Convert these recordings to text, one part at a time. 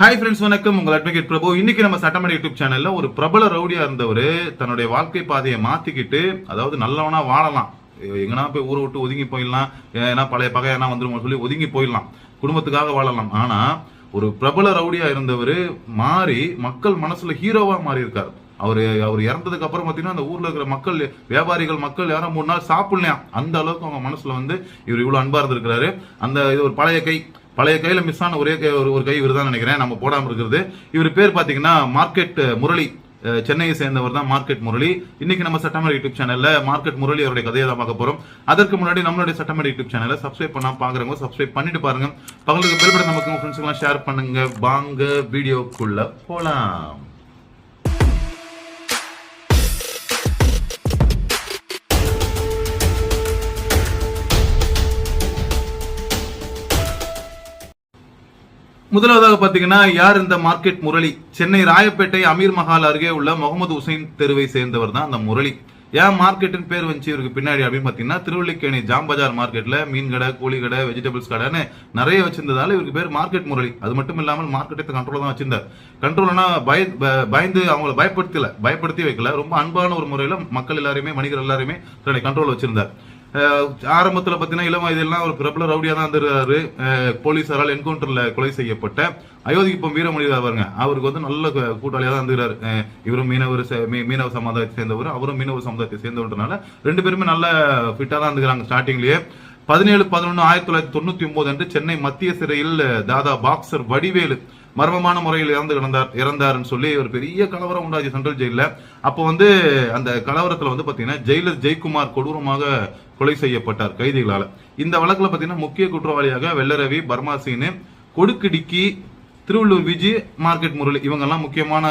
Hi friends வணக்கம். உங்கள் advocate பிரபு. இன்னைக்கு நம்ம சட்டமன்ற யூடியூப் சேனல்ல ஒரு பிரபல ரவுடியா இருந்தவர் தன்னுடைய வாழ்க்கை பாதையை மாத்திக்கிட்டு அதாவது நல்லவனா வாழலாம். எங்கன்னா போய் ஊரை விட்டு ஒதுங்கி போயிடலாம். ஏன்னா பழைய பகையனா வந்துடும் சொல்லி ஒதுங்கி போயிடலாம். குடும்பத்துக்காக வாழலாம். ஆனா ஒரு பிரபல ரவுடியா இருந்தவர் மாறி மக்கள் மனசுல ஹீரோவா மாறி இருக்காரு அவர் அவர் இறந்ததுக்கு அப்புறம் பார்த்தீங்கன்னா அந்த ஊர்ல இருக்கிற மக்கள் வியாபாரிகள் மக்கள் யாரும் மூணு நாள் சாப்பிடலையா அந்த அளவுக்கு அவங்க மனசுல வந்து இவர் இவ்வளவு அன்பா இருந்திருக்கிறாரு. அந்த இது ஒரு பழைய கை. பழைய கையில மிஸ் ஆன ஒரே கை ஒரு ஒரு கை இவர் தான் நினைக்கிறேன். நம்ம போடாம இருக்கிறது. இவர் பேர் பாத்தீங்கன்னா மார்க்கெட் முரளி. சென்னையை சேர்ந்தவர் தான் மார்க்கெட் முரளி. இன்னைக்கு நம்ம சட்டமன்ற யூடியூப் சேனல்ல மார்க்கெட் முரளி அவருடைய கதையை தான் பார்க்க போறோம். அதற்கு முன்னாடி நம்மளுடைய சட்டமன்ற யூடியூப் சேனலை சப்ஸ்கிரைப் பண்ணா பாக்குறவங்க சப்ஸ்கிரைப் பண்ணிட்டு பாருங்க. பகலுக்கு பெல் நமக்கு ஃப்ரெண்ட்ஸ் எல்லாம் ஷேர் பண்ணுங்க. வாங்க வீடியோக்குள்ள போலாம். முதலாவதாக பார்த்தீங்கன்னா யார் இந்த மார்க்கெட் முரளி? சென்னை ராயப்பேட்டை அமீர் மஹால் அருகே உள்ள முகமது உசைன் தெருவை சேர்ந்தவர் தான் அந்த முரளி. ஏன் மார்க்கெட்டின் பேர் வந்துச்சு? இவருக்கு பின்னாடி அப்படின்னு பார்த்தீங்கன்னா திருவள்ளிக்கேணி ஜாம்பஜார் மார்க்கெட்டில் மார்க்கெட்ல மீன் கடை கோழி கடை வெஜிடபிள்ஸ் கடைன்னு நிறைய வச்சிருந்ததால இவருக்கு பேர் மார்க்கெட் முரளி. அது மட்டும் இல்லாமல் மார்க்கெட்டை கண்ட்ரோல் தான் வச்சிருந்தார். கண்ட்ரோல்னா பய பயந்து அவங்கள பயப்படுத்தல பயப்படுத்தி வைக்கல. ரொம்ப அன்பான ஒரு முறையில மக்கள் எல்லாருமே மனிதர் எல்லாருமே தன்னுடைய கண்ட்ரோல் வச்சிருந்தார். ஆரம்பத்தில் பார்த்தீங்கன்னா இளம் வயதிலாம் ஒரு பிரபல ரவுடியாக தான் இருந்திருக்காரு. போலீஸாரால் போலீசாரால் கொலை செய்யப்பட்ட அயோத்திக்குப்பம் வீரமணி பாருங்க. அவருக்கு வந்து நல்ல கூட்டாளியாக தான் இருந்திருக்காரு. இவரும் மீனவர் ச- மீ- மீனவ சமுதாயத்தை சேர்ந்தவர். அவரும் மீனவ சமுதாயத்தை சேர்ந்தவர்னால ரெண்டு பேருமே நல்ல ஃபிட்டாக தான் இருந்துக்கிறாங்க ஸ்டார்டிங்லேயே பதினேழு பதினொன்று ஆயிரத்தி தொள்ளாயிரத்தி தொண்ணூற்றி ஒன்பது அன்று சென்னை மத்திய சிறையில் தாதா பாக்ஸர் வடிவேலு மர்மமான முறையில் இறந்து கிடந்தார் இறந்தாருன்னு சொல்லி ஒரு பெரிய கலவரம் உண்டாச்சு சென்ட்ரல் ஜெயிலில். அப்போ வந்து அந்த கலவரத்தில் வந்து பார்த்தீங்கன்னா ஜெயிலர் ஜெயக்குமார் கொடூரமாக கொலை செய்யப்பட்டார் கைதிகளால். இந்த வழக்கில் பார்த்தீங்கன்னா முக்கிய குற்றவாளியாக வெள்ளரவி பர்மாசீனு கொடுக்கிடிக்கி திருவள்ளூர் விஜி மார்க்கெட் முரளி இவங்கெல்லாம் முக்கியமான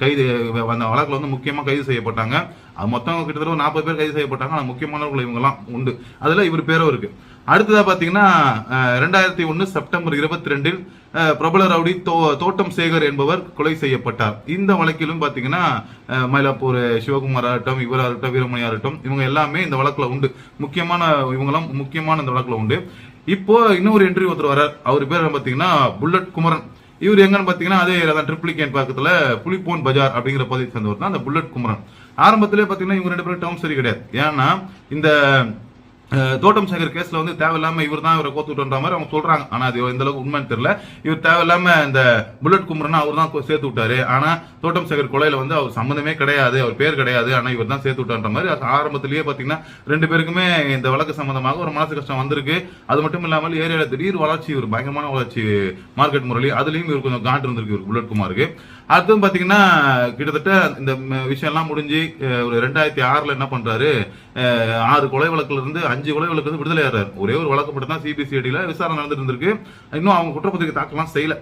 கைது அந்த வழக்கில் வந்து முக்கியமாக கைது செய்யப்பட்டாங்க. அது மொத்தம் கிட்டத்தட்ட ஒரு நாற்பது பேர் கைது செய்யப்பட்டாங்க. ஆனால் முக்கியமானவர்கள் இவங்கெல்லாம் உண்டு. அதில் இவர் பேரும் இருக்குது அடுத்ததாக பார்த்தீங்கன்னா ரெண்டாயிரத்தி ஒன்று செப்டம்பர் இருபத்தி ரெண்டில் பிரபல ரவுடி தோ தோட்டம் சேகர் என்பவர் கொலை செய்யப்பட்டார். இந்த வழக்கிலும் பார்த்தீங்கன்னா மயிலாப்பூர் சிவகுமார் ஆகட்டும் இவராகட்டும் வீரமணி ஆகட்டும் இவங்க எல்லாமே இந்த வழக்கில் உண்டு. முக்கியமான இவங்கெல்லாம் முக்கியமான இந்த வழக்கில் உண்டு. இப்போ இன்னொரு என்ட்ரி ஒருத்தர் வரார் அவர் பேர் பார்த்தீங்கன்னா புல்லட் குமரன். இவர் எங்கன்னு பார்த்தீங்கன்னா அதே தான் ட்ரிப்ளிகேன் e பக்கத்தில் புலிப்போன் பஜார் அப்படிங்கிற பகுதியை சேர்ந்தவர் தான் அந்த புல்லட் குமரன். ஆரம்பத்திலே பார்த்தீங்கன்னா இவங்க ரெண்டு பேரும் டேர்ம் சரி கிடையாது. ஏன்னா இந்த தோட்டம் சேகர் கேஸ்ல வந்து தேவையில்லாம இவர் தான் இவரை கோத்துட்டுன்ற மாதிரி அவங்க சொல்றாங்க. ஆனா அது எந்த அளவுக்கு உண்மைன்னு தெரியல. இவர் தேவையில்லாம இந்த புல்லட் குமரன் அவர் தான் சேர்த்து விட்டாரு. ஆனா தோட்டம் சேகர் கொலையில வந்து அவர் சம்மந்தமே கிடையாது அவர் பேர் கிடையாது ஆனா இவர் தான் சேர்த்து விட்டான்ற மாதிரி ஆரம்பத்திலேயே பாத்தீங்கன்னா ரெண்டு பேருக்குமே இந்த வழக்கு சம்பந்தமாக ஒரு மனசு கஷ்டம் வந்திருக்கு. அது மட்டும் இல்லாமல் ஏரியால திடீர் வளர்ச்சி ஒரு பயங்கரமான வளர்ச்சி மார்க்கெட் முரளி அதுலயும் இவர் கொஞ்சம் காண்டு இருந்திருக்கு இவர் புல்லட் குமாருக்கு. அதுவும் பாத்தீங்கன்னா கிட்டத்தட்ட இந்த விஷயம்லாம் முடிஞ்சு ஒரு ரெண்டாயிரத்தி ஆறுல என்ன பண்றாரு ஆறு கொலை வழக்குல இருந்து அஞ்சு அஞ்சு கொலைகளுக்கு வந்து விடுதலை ஆறாரு. ஒரே ஒரு வழக்கு மட்டும் தான் சிபிசிஐடியில் விசாரணை நடந்துட்டு இருந்திருக்கு இன்னும் அவங்க குற்றப்பத்திரிகை தாக்கலாம் செய்யல.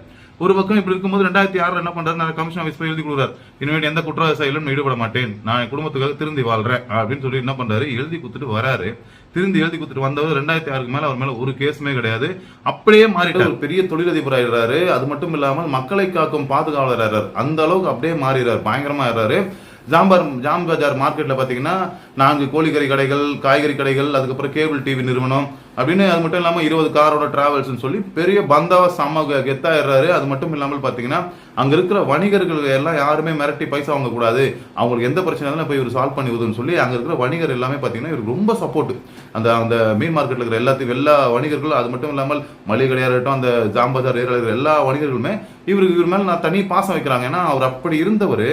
ஒரு பக்கம் இப்படி இருக்கும்போது ரெண்டாயிரத்தி ஆறுல என்ன பண்றாரு? கமிஷன் ஆஃபீஸ் போய் எழுதி கொடுக்குறாரு. இனிமேல் எந்த குற்ற செயலும் ஈடுபட மாட்டேன். நான் என் குடும்பத்துக்காக திருந்தி வாழ்றேன். அப்படின்னு சொல்லி என்ன பண்றாரு? எழுதி கொடுத்துட்டு வராரு. திருந்தி எழுதி கொடுத்துட்டு வந்தவர் ரெண்டாயிரத்தி ஆறுக்கு மேல அவர் மேல ஒரு கேஸுமே கிடையாது. அப்படியே மாறிட்டு ஒரு பெரிய தொழிலதிபர் ஆயிடுறாரு அது மட்டும் இல்லாமல் மக்களை காக்கும் பாதுகாவலர் அந்த அளவுக்கு அப்படியே மாறிடுறாரு. பயங்கரமா ஆயிடுறாரு. ஜாம்பார் ஜாம் பஜார் மார்க்கெட்டில் பார்த்தீங்கன்னா நான்கு கோழிக்கறி கடைகள் காய்கறி கடைகள் அதுக்கப்புறம் கேபிள் டிவி நிறுவனம் அப்படின்னு அது மட்டும் இல்லாமல் இருபது காரோட டிராவல்ஸ்னு சொல்லி பெரிய பந்தாவ சம கெத்தாயிடுறாரு. அது மட்டும் இல்லாமல் பார்த்தீங்கன்னா அங்கே இருக்கிற வணிகர்கள் எல்லாம் யாருமே மிரட்டி பைசா வாங்கக்கூடாது. அவங்களுக்கு எந்த பிரச்சனை இருந்தாலும் போய் இவர் சால்வ் பண்ணி உதவுன்னு சொல்லி அங்கே இருக்கிற வணிகர் எல்லாமே பார்த்தீங்கன்னா இவருக்கு ரொம்ப சப்போர்ட் அந்த அந்த மீன் மார்க்கெட்ல இருக்கிற எல்லாத்தையும் எல்லா வணிகர்களும் அது மட்டும் இல்லாமல் மளிகை கடையாக இருக்கட்டும் அந்த ஜாம்பஜார் ஏரியால இருக்கிற எல்லா வணிகர்களுமே இவருக்கு இவர் மேலே நான் தனி பாசம் வைக்கிறாங்க. ஏன்னா அவர் அப்படி இருந்தவர்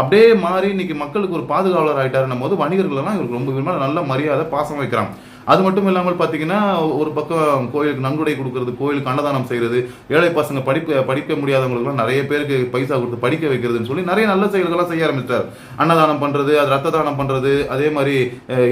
அப்படியே மாறி இன்னைக்கு மக்களுக்கு ஒரு பாதுகாவலர் ஆகிட்டாருன்னும் போது வணிகர்கள்லாம் இவருக்கு ரொம்ப இவர் நல்ல மரியாதை பாசம் வைக்கிறாங்க. அது மட்டும் இல்லாமல் பார்த்தீங்கன்னா ஒரு பக்கம் கோயிலுக்கு நன்கொடை கொடுக்கறது கோயிலுக்கு அன்னதானம் செய்யறது ஏழை பசங்க படிப்பு படிக்க முடியாதவங்களுக்குலாம் நிறைய பேருக்கு பைசா கொடுத்து படிக்க வைக்கிறதுன்னு சொல்லி நிறைய நல்ல செயல்கள்லாம் செய்ய ஆரம்பிச்சிட்டார் அன்னதானம் பண்றது அது ரத்த தானம் பண்றது அதே மாதிரி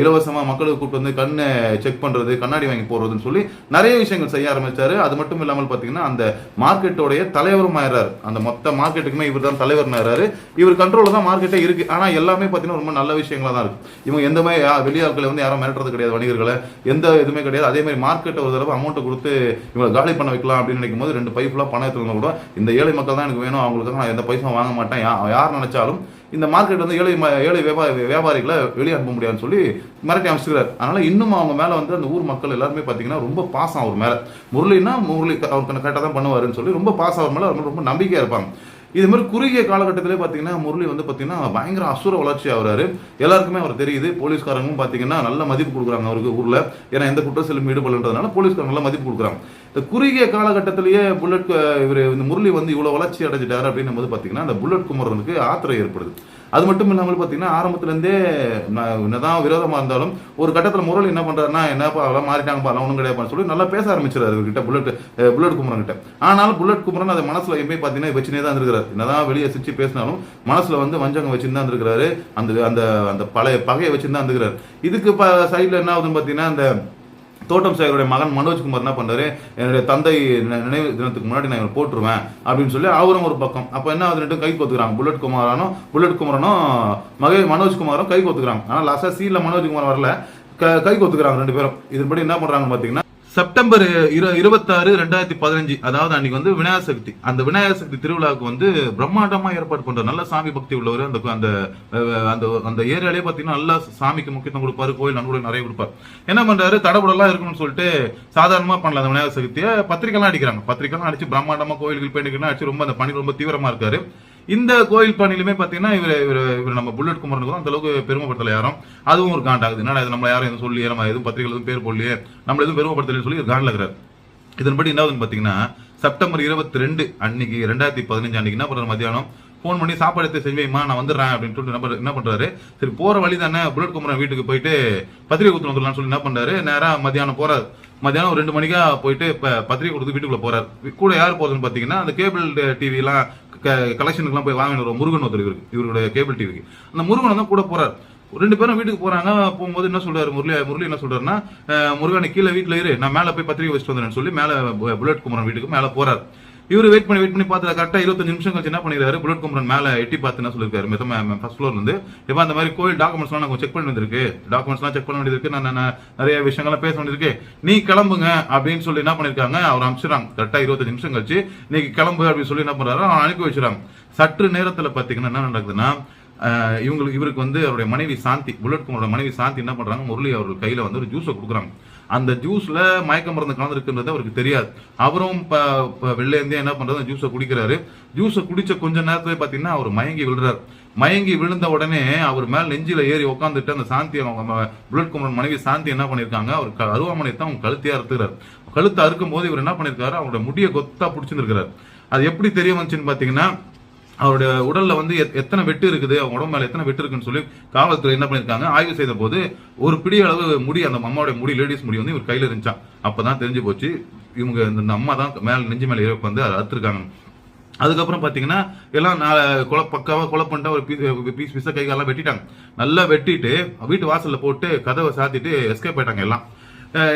இலவசமாக இலவசமா மக்களுக்கு கூப்பிட்டு வந்து கண்ணை செக் பண்றது கண்ணாடி வாங்கி போடுறதுன்னு சொல்லி நிறைய விஷயங்கள் செய்ய ஆரம்பிச்சாரு. அது மட்டும் இல்லாமல் பார்த்தீங்கன்னா அந்த மார்க்கெட்டோடைய தலைவரும் ஆயிடுறாரு அந்த மொத்த மார்க்கெட்டுக்குமே இவர் தான் தலைவர் ஆயிடுறாரு இவர் கண்ட்ரோல தான் மார்க்கெட்டே இருக்கு. ஆனா எல்லாமே பார்த்தீங்கன்னா ரொம்ப நல்ல விஷயங்களா தான் இருக்கு. இவங்க எந்த மாதிரி வெளியாட்களை வந்து யாரும் மிரட்டுறது கிடையாது வணிகர்களை. எந்த இதுவுமே கிடையாது. அதே மாதிரி மார்க்கெட்டை ஒரு தடவை அமௌண்ட்டை கொடுத்து இவங்களை காலி பண்ண வைக்கலாம் அப்படின்னு நினைக்கும் போது ரெண்டு பை ஃபுல்லாக பணம் எடுத்துருந்தா கூட இந்த ஏழை மக்கள் தான் எனக்கு வேணும். அவங்களுக்காக நான் எந்த பைசா வாங்க மாட்டேன். யார் நினைச்சாலும் இந்த மார்க்கெட் வந்து ஏழை ம- ஏழை வியாபாரி வியாபாரிகளை வெளியே அனுப்ப முடியாதுன்னு சொல்லி மிரட்டி அமைச்சிருக்காரு அதனால இன்னும் அவங்க மேலே வந்து அந்த ஊர் மக்கள் எல்லாருமே பார்த்தீங்கன்னா ரொம்ப பாசம் அவர் மேலே. முரளின்னா முரளி அவர் கரெக்டாக தான் பண்ணுவாருன்னு சொல்லி ரொம்ப பாசம் அவர் மேலே அவர் ரொம்ப நம்பிக்கையாக இருப்பாங்க. இது மாதிரி குறுகிய காலகட்டத்திலே பார்த்தீங்கன்னா முரளி வந்து பார்த்தீங்கன்னா பயங்கர அசுர வளர்ச்சி ஆகிறாரு. எல்லாருக்குமே அவர் தெரியுது. போலீஸ்காரங்களும் பார்த்தீங்கன்னா நல்ல மதிப்பு கொடுக்குறாங்க அவருக்கு ஊரில். ஏன்னா எந்த குற்ற செல்லும் ஈடுபடுன்றதுனால போலீஸ்காரங்க நல்ல மதிப்பு கொடுக்குறாங்க. இந்த குறுகிய காலகட்டத்திலேயே புல்லட் இவர் இந்த முரளி வந்து இவ்வளோ வளர்ச்சி அடைஞ்சிட்டாரு அப்படின்னும் போது பார்த்தீங்கன்னா அந்த புல்லட் குமரனுக்கு ஆத்திரம் ஏற்படுது. அது மட்டும் இல்லாமல் பார்த்தீங்கன்னா ஆரம்பத்துலேருந்தே என்னதான் விரோதமாக இருந்தாலும் ஒரு கட்டத்தில் முரளி என்ன பண்ணுறாருன்னா என்னப்பா அதெல்லாம் மாறிட்டாங்க பாலாம் ஒன்றும் கிடையாது சொல்லி நல்லா பேச ஆரம்பிச்சிடாரு அவர்கிட்ட புல்லட் புல்லட் குமரன் கிட்ட. ஆனாலும் புல்லட் குமரன் அதை மனசில் எப்பயும் பார்த்தீங்கன்னா வச்சுனே தான் இருக்கிறார் என்னதான் வெளியே சிரிச்சு பேசினாலும் மனசில் வந்து வஞ்சகம் வச்சுன்னு தான் இருக்கிறாரு அந்த அந்த அந்த பழைய பகையை வச்சுன்னு தான் இருக்கிறார் இதுக்கு சைடில் என்ன ஆகுதுன்னு பார்த்தீங்கன்னா அந்த தோட்டம் சேகருடைய மகன் மனோஜ்குமார் என்ன பண்றாரு? என்னுடைய தந்தை நினைவு தினத்துக்கு முன்னாடி நான் இவர் போட்டுருவேன் அப்படின்னு சொல்லி அவரும் ஒரு பக்கம். அப்ப என்ன ஆகுது? ரெண்டும் கை கோத்துக்கிறாங்க. புல்லட் குமாரானும் புல்லட் குமரனும் மகே மனோஜ்குமாரும் கை கோத்துக்கிறாங்க. ஆனால் லாஸ்டா சீல மனோஜ்குமார் வரல. க- கை கோத்துக்கிறாங்க ரெண்டு பேரும். இதன்படி என்ன பண்றாங்கன்னு பாத்தீங்கன்னா செப்டம்பர் இரு இருபத்தாறு ரெண்டாயிரத்தி பதினஞ்சு அதாவது அன்னைக்கு வந்து விநாயகர் சக்தி அந்த விநாயகர் சக்தி திருவிழாவுக்கு வந்து பிரம்மாண்டமா ஏற்பாடு பண்ற நல்ல சாமி பக்தி உள்ளவர். அந்த அந்த அந்த அந்த ஏரியாலே பாத்தீங்கன்னா நல்லா சாமிக்கு முக்கியத்துவம் கொடுப்பாரு கோயில் நன்கொடை நிறைய கொடுப்பார். என்ன பண்றாரு? தடபுடலாம் இருக்கணும்னு சொல்லிட்டு சாதாரணமா பண்ணல அந்த விநாயகர் சக்தியை பத்திரிக்கைலாம் அடிக்கிறாங்க. பத்திரிக்கைலாம் அடிச்சு பிரம்மாண்டமா கோயில்கள் போயிட்டு அடிச்சு ரொம்ப அந்த பணி ரொம்ப தீவிரமா இருக்காரு. இந்த கோயில் பணியிலுமே பார்த்தீங்கன்னா இவர் இவர் இவர் நம்ம புல்லட் குமரனுக்கு தான் அந்த அளவுக்கு பெருமைப்படுத்தல யாரும். அதுவும் ஒரு காண்டாகுது என்னடா இது? நம்மள யாரும் எதுவும் சொல்லி நம்ம எதுவும் பத்திரிகைகள் எதுவும் பேர் போடலையே. நம்ம எதுவும் பெருமைப்படுத்தலைன்னு சொல்லி ஒரு காண்டில் இருக்கிறார். இதன்படி என்ன பார்த்தீங்கன்னா செப்டம்பர் இருபத்தி ரெண்டு அன்னைக்கு ரெண்டாயிரத்தி பதினஞ்சு அன்னைக்கு என்ன மத்தியானம்? ஃபோன் பண்ணி சாப்பாடு எடுத்து செஞ்சேம்மா நான் வந்துடுறேன் அப்படின்னு சொல்லிட்டு என்ன பண்ணுறாரு சரி போகிற வழி தானே புல்லட் குமரன் வீட்டுக்கு போயிட்டு பத்திரிகை கொடுத்து வந்துடலாம்னு சொல்லி என்ன பண்ணுறாரு நேராக மத்தியானம் போகிறாரு மத்தியானம் ஒரு ரெண்டு மணிக்கா போயிட்டு ப- பத்திரிகை கொடுத்து வீட்டுக்குள்ள போறாரு. கூட யார் போறதுன்னு பாத்தீங்கன்னா அந்த கேபிள் டிவி எல்லாம் கலெக்ஷனுக்குலாம் போய் வாங்கின ஒரு முருகன் ஒருத்தர் இவருக்கு இவருடைய கேபிள் டிவிக்கு அந்த முருகன் தான் கூட போறாரு. ரெண்டு பேரும் வீட்டுக்கு போறாங்க. போகும்போது என்ன சொல்றாரு முரளி முரளி என்ன சொல்றாருன்னா முருகனை கீழே வீட்டுல இரு. நான் மேல போய் பத்திரிகை வச்சுட்டு வந்தேன்னு சொல்லி மேல புல்லட் குமரன் வீட்டுக்கு மேல போறாரு. இவர் வெயிட் பண்ணி வெயிட் பண்ணி பார்த்து கரெக்டாக இருபத்தஞ்சு நிமிஷம் கழிச்சு என்ன பண்ணிருக்காரு? புல்லட் குமரன் மேலே எட்டி பார்த்து என்ன சொல்லிருக்காரு? ஃபர்ஸ்ட் ஃப்ளோர் வந்து இப்ப அந்த மாதிரி கோயில் டாக்குமெண்ட்ஸ்லாம் நான் செக் பண்ணி வந்திருக்கு டாக்குமெண்ட்ஸ்லாம் செக் பண்ண வேண்டியிருக்கு நான் நான் நிறைய விஷயங்கள்லாம் பேச வேண்டியிருக்கு நீ கிளம்புங்க அப்படின்னு சொல்லி என்ன பண்ணிருக்காங்க? அவர் அனுப்பிச்சிடுறாங்க. கரெக்டாக இருபத்தஞ்சு நிமிஷம் கழிச்சு நீங்க கிளம்பு அப்படின்னு சொல்லி என்ன பண்ணுறாரு அவன் அனுப்பி வச்சிடறாங்க. சற்று நேரத்தில் பார்த்தீங்கன்னா என்ன நடக்குதுன்னா இவங்களுக்கு இவருக்கு வந்து அவருடைய மனைவி சாந்தி புல்லட் குமரோட மனைவி சாந்தி என்ன பண்ணுறாங்க முரளி அவர்கள் கையில் வந்து ஒரு ஜூஸை கொடுக்குறாங்க. அந்த ஜூஸ்ல மயக்க மருந்து கலந்துருக்குன்றது அவருக்கு தெரியாது. அவரும் இப்போ ப- என்ன பண்றது ஜூஸை குடிக்கிறாரு. ஜூஸை குடிச்ச கொஞ்ச நேரத்துல பாத்தீங்கன்னா அவர் மயங்கி விழுறாரு. மயங்கி விழுந்த உடனே அவர் மேல் நெஞ்சில ஏறி உட்காந்துட்டு அந்த சாந்தி அவங்க புல்லட் குமரன் மனைவி சாந்தி என்ன பண்ணிருக்காங்க? அவர் அருவாமனை தான் அவங்க கழுத்தையா அறுத்துறாரு கழுத்தை அறுக்கும் போது இவர் என்ன பண்ணிருக்காரு? அவரோட முடிய கொத்தா பிடிச்சிருக்காரு அது எப்படி தெரிய வந்துச்சுன்னு பாத்தீங்கன்னா அவருடைய உடல்ல வந்து எத்- எத்தனை வெட்டு இருக்குது அவங்க உடம்பு மேல எத்தனை வெட்டு இருக்குன்னு சொல்லி காவல்துறை என்ன பண்ணிருக்காங்க ஆய்வு செய்த போது ஒரு பிடி அளவு முடி அந்த அம்மாவுடைய முடி லேடிஸ் முடி வந்து இவர் கையில இருந்துச்சான் அப்பதான் தெரிஞ்சு போச்சு இவங்க இந்த அம்மா தான் மேல நெஞ்சு மேல இறப்பு வந்து அதை அறுத்துருக்காங்க. அதுக்கப்புறம் பாத்தீங்கன்னா எல்லாம் நாலு கொலை பக்காவா கொலை பண்ணிட்டு ஒரு பீஸ் பீஸ் பீஸாக கை காலெல்லாம் வெட்டிட்டாங்க. நல்லா வெட்டிட்டு வீட்டு வாசல்ல போட்டு கதவை சாத்திட்டு எஸ்கேப் ஆயிட்டாங்க எல்லாம்.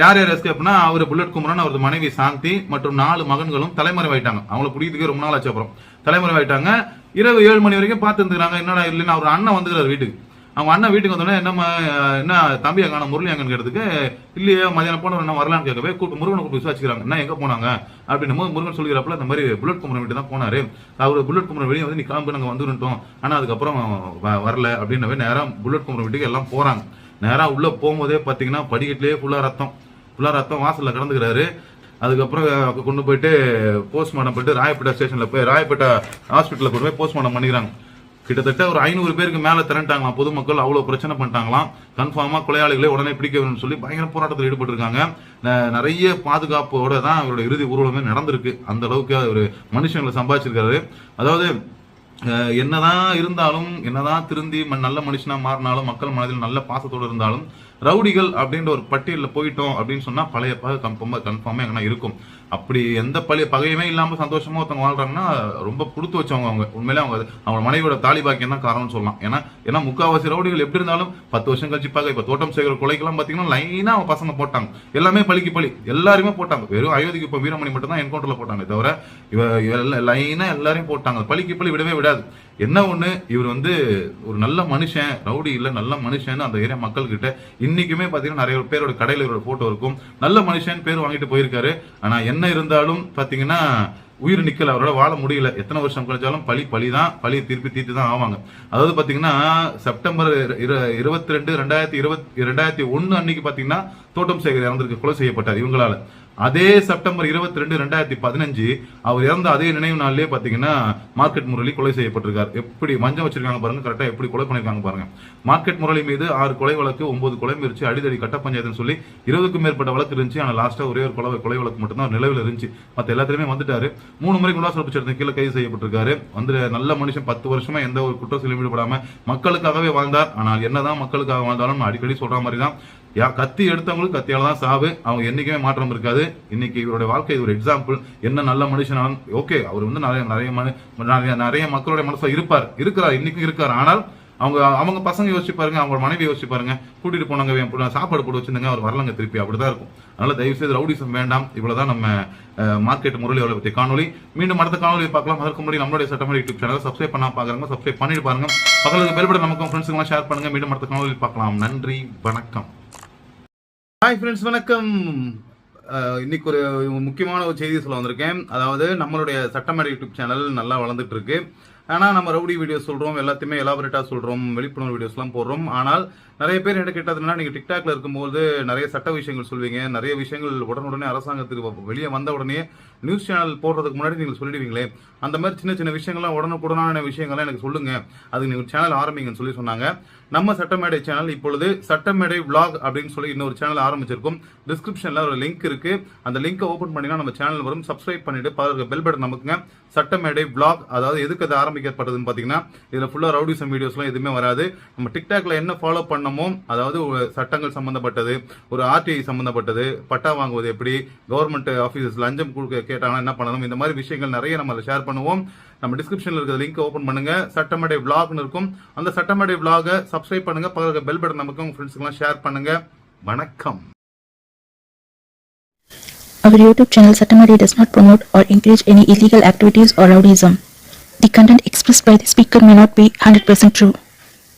யார் யார் எஸ்கேப்னா அவர் புல்லட் குமரன் அவரது மனைவி சாந்தி மற்றும் நாலு மகன்களும் தலைமறைவாயிட்டாங்க. அவங்கள பிடிக்கிறதுக்கே ரொம்ப நாள் ஆச்சு அப்புறம். தலைமறைவாயிட்டாங்க. இரவு ஏழு மணி வரைக்கும் பார்த்துருந்துருக்காங்க என்னடா இல்லைன்னா அவர் அண்ணன் வந்துக்கிறார் வீட்டுக்கு. அவங்க அண்ணன் வீட்டுக்கு வந்தோடனே என்னம்மா என்ன தம்பி அங்கான முரளி அங்கன்னு கேட்டதுக்கு இல்லையே மதியானம் போன என்ன வரலான்னு கேட்கவே கூட்டு முருகனை கூப்பிட்டு விசாரிச்சுக்கிறாங்க. என்ன எங்கே போனாங்க? அப்படின்னும் போது முருகன் சொல்லிக்கிறப்பல இந்த மாதிரி புல்லட் குமரன் வீட்டு தான் போனார். அவர் புல்லட் குமரன் வெளியே வந்து நீ கிளம்பு நாங்கள் வந்துருட்டோம் ஆனால் அதுக்கப்புறம் வ- வரல. அப்படின்னவே நேராக புல்லட் குமரன் வீட்டுக்கு எல்லாம் போகிறாங்க நேராக உள்ளே போகும்போதே பார்த்தீங்கன்னா படிக்கட்டிலே ஃபுல்லாக ரத்தம். ஃபுல்லாக ரத்தம் வாசலில் கிடந்துக்கிறாரு. அதுக்கப்புறம் கொண்டு போயிட்டு போஸ்ட்மார்ட்டம் போயிட்டு ராயப்பேட்டை ஸ்டேஷனில் போய் ராயப்பேட்டை ஹாஸ்பிட்டலில் கொண்டு போய் போஸ்ட்மார்ட்டம் பண்ணிக்கிறாங்க. கிட்டத்தட்ட ஒரு ஐநூறு பேருக்கு மேலே திரண்டாங்களாம். பொதுமக்கள் அவ்வளோ பிரச்சனை பண்ணிட்டாங்களாம். கன்ஃபார்மாக கொலையாளிகளை உடனே பிடிக்க வேணும்னு சொல்லி பயங்கர போராட்டத்தில் ஈடுபட்டிருக்காங்க. நிறைய பாதுகாப்போட தான் அவருடைய இறுதி ஊர்வலமே நடந்திருக்கு. அந்த அளவுக்கு அவர் மனுஷங்களை சம்பாதிச்சிருக்காரு. அதாவது என்னதான் இருந்தாலும் என்னதான் திருந்தி நல்ல மனுஷனா மாறினாலும் மக்கள் மனதில் நல்ல பாசத்தோடு இருந்தாலும் ரவுடிகள் அப்படின்ற ஒரு பட்டியலில் போயிட்டோம் அப்படின்னு சொன்னா பழைய பகை கன்ஃபார்மா கன்ஃபார்மா எங்கன்னா இருக்கும். அப்படி எந்த பழைய பகையுமே இல்லாம சந்தோஷமா ஒருத்தவங்க வாழ்றாங்கன்னா ரொம்ப கொடுத்து வச்சவங்க அவங்க. உண்மையிலே அவங்க அவங்க மனைவியோட தாலி பாக்கியம் தான் காரணம்னு சொல்லலாம். ஏன்னா ஏன்னா முக்காவாசி ரவுடிகள் எப்படி இருந்தாலும் பத்து வருஷம் கழிச்சு பார்க்க இப்ப தோட்டம் சேகர கொலைக்கெல்லாம் பார்த்தீங்கன்னா லைனா அவங்க பசங்க போட்டாங்க. எல்லாமே பழிக்கு பழி. எல்லாருமே போட்டாங்க. வெறும் அயோத்திக்கு இப்போ வீரமணி மட்டும் தான் என்கவுண்டர்ல போட்டாங்க தவிர இவ லைனாக எல்லாரையும் போட்டாங்க. பழிக்கு பழி விடவே விடாது. என்ன ஒன்று இவர் வந்து ஒரு நல்ல மனுஷன் ரவுடி இல்லை நல்ல மனுஷன் அந்த ஏரியா மக்கள்கிட்ட இன்னைக்குமே பாத்தீங்கன்னா நிறைய பேரோட கடையில் இவரோட போட்டோ இருக்கும். நல்ல மனுஷன் பேர் வாங்கிட்டு போயிருக்காரு. ஆனா என்ன இருந்தாலும் பாத்தீங்கன்னா உயிர் நிக்கல. அவரோட வாழ முடியல. எத்தனை வருஷம் கழிச்சாலும் பழி பழி தான் பழி திருப்பி தீர்த்து தான் ஆவாங்க. அதாவது பாத்தீங்கன்னா செப்டம்பர் இருபத்தி ரெண்டு ரெண்டாயிரத்தி இருபத்தி ரெண்டாயிரத்தி ஒன்னு அன்னைக்கு பாத்தீங்கன்னா தோட்டம் சேகர் இறந்திருக்கு கொலை செய்யப்பட்டார் இவங்களால. அதே செப்டம்பர் இருபத்தி ரெண்டு ரெண்டாயிரத்தி பதினஞ்சு அவர் இறந்த அதே நினைவு நாள்லயே பாத்தீங்கன்னா மார்க்கெட் முரளி கொலை செய்யப்பட்டிருக்கார். எப்படி மஞ்சம் வச்சிருக்காங்க பாருங்க கரெக்டா எப்படி கொலை பண்ணிருக்காங்க பாருங்க. மார்க்கெட் முரளி மீது ஆறு கொலை வழக்கு ஒன்பது கொலை முயற்சி அடிதடி கட்ட பஞ்சாயத்துன்னு சொல்லி இருபதுக்கும் மேற்பட்ட வழக்கு இருந்துச்சு. ஆனா லாஸ்டா ஒரே ஒரு கொலை கொலை வழக்கு மட்டும்தான் நிலவில் இருந்துச்சு. மத்த எல்லாத்துலயுமே வந்துட்டாரு. மூணு முறை குண்டா சிறப்பு கீழே கைது செய்யப்பட்டிருக்காரு. வந்து நல்ல மனுஷன் பத்து வருஷமா எந்த ஒரு குற்றத்திலும் ஈடுபடாம மக்களுக்காகவே வாழ்ந்தார். ஆனால் என்னதான் மக்களுக்காக வாழ்ந்தாலும் நான் அடிக்கடி சொல்ற மாதிரி தான் யா கத்தி எடுத்தவங்களுக்கு கத்தியால தான் சாவு. அவங்க என்றைக்குமே மாற்றம் இருக்காது. இன்னைக்கு இவருடைய வாழ்க்கை ஒரு எக்ஸாம்பிள் என்ன நல்ல மனுஷனாலும் ஓகே அவர் வந்து நிறைய நிறைய மனு நிறைய நிறைய மக்களுடைய மனசுல இருப்பார். இருக்கிறார் இன்னைக்கும் இருக்கார். ஆனால் அவங்க அவங்க பசங்க யோசிச்சு பாருங்க அவங்க மனைவி யோசிச்சு பாருங்க. கூட்டிட்டு போனாங்க என் பிள்ளை சாப்பாடு போட்டு வச்சிருந்தாங்க அவர் வரலங்க திருப்பி அப்படிதான் இருக்கும். அதனால தயவு செய்து ரவுடிசம் வேண்டாம். இவ்வளவுதான் நம்ம மார்க்கெட் முரளி அவளை பத்தி காணொலி மீண்டும் அடுத்த காணொலி பார்க்கலாம். அதற்கு முன்னாடி நம்மளுடைய சட்டமன்ற யூடியூப் சேனலை சப்ஸ்கிரைப் பண்ணா பாக்குறாங்க சப்ஸ்கிரைப் பண்ணிட்டு பாருங்க. பக்கத்துக்கு பெருபட நமக்கும் ஃப்ரெண்ட்ஸுக்கு ஷேர் பண்ணுங்க. மீண்டும் அடுத்த காணொலி பார்க்கலாம். நன்றி வணக்கம். ஹாய் ஃப்ரெண்ட்ஸ் வணக்கம். இன்னைக்கு ஒரு முக்கியமான ஒரு செய்தி சொல்ல வந்திருக்கேன். அதாவது நம்மளுடைய சட்டமேடை யூடியூப் சேனல் நல்லா வளர்ந்துட்டு இருக்கு ஆனால் நம்ம ரவுடி வீடியோஸ் சொல்கிறோம் எல்லாத்தையுமே எலாபரேட்டாக சொல்கிறோம் விழிப்புணர்வு வீடியோஸ்லாம் போடுறோம். ஆனால் நிறைய பேர் என்ன கேட்டதுனா நீங்கள் டிக்டாக்ல இருக்கும்போது நிறைய சட்ட விஷயங்கள் சொல்வீங்க. நிறைய விஷயங்கள் உடனுடனே அரசாங்கத்துக்கு வெளியே வந்த உடனே நியூஸ் சேனல் போடுறதுக்கு முன்னாடி நீங்கள் சொல்லிடுவீங்களே. அந்த மாதிரி சின்ன சின்ன விஷயங்கள்லாம் உடனுக்குடனான விஷயங்கள்லாம் எனக்கு சொல்லுங்க. அதுக்கு நீங்கள் சேனல் ஆரம்பிங்கன்னு சொல்லி சொன்னாங்க. நம்ம சட்டமேடை சேனல் இப்பொழுது சட்டமேடை விளாக் அப்படின்னு சொல்லி இன்னொரு சேனல் ஆரம்பிச்சிருக்கும். டிஸ்கிரிப்ஷன்ல ஒரு லிங்க் இருக்கு. அந்த லிங்கை ஓபன் பண்ணினா நம்ம சேனல் வரும். சப்ஸ்கிரைப் பண்ணிட்டு பாருங்க. பெல் பட்டன் நமக்குங்க. சட்டமேடை விளாக் அதாவது எதுக்கு அது ஆரம்பிக்கப்பட்டதுன்னு பாத்தீங்கன்னா இதுல ஃபுல்லா ரவுடிசம் வீடியோஸ்லாம் எதுவுமே வராது. நம்ம டிக்டாக்ல என்ன ஃபாலோ பண்ண பண்ணமோ அதாவது ஒரு சட்டங்கள் சம்பந்தப்பட்டது ஒரு ஆர்டிஐ சம்பந்தப்பட்டது பட்டா வாங்குவது எப்படி கவர்மெண்ட் ஆஃபீஸஸ் லஞ்சம் கொடுக்க கேட்டாங்கன்னா என்ன பண்ணணும் இந்த மாதிரி விஷயங்கள் நிறைய நம்ம ஷேர் பண்ணுவோம். நம்ம டிஸ்கிரிப்ஷன்ல இருக்கிற லிங்க் ஓபன் பண்ணுங்க. சட்டமேடை விளாக்னு இருக்கும். அந்த சட்டமேடை விளாகை சப்ஸ்கிரைப் பண்ணுங்க. பக்கத்துல பெல் பட்டன் நமக்கு உங்க ஃப்ரெண்ட்ஸ்க்குலாம் ஷேர் பண்ணுங்க. வணக்கம். Our YouTube channel Satamari does not promote or encourage any illegal activities or rowdyism. The content expressed by the speaker may not be 100% true.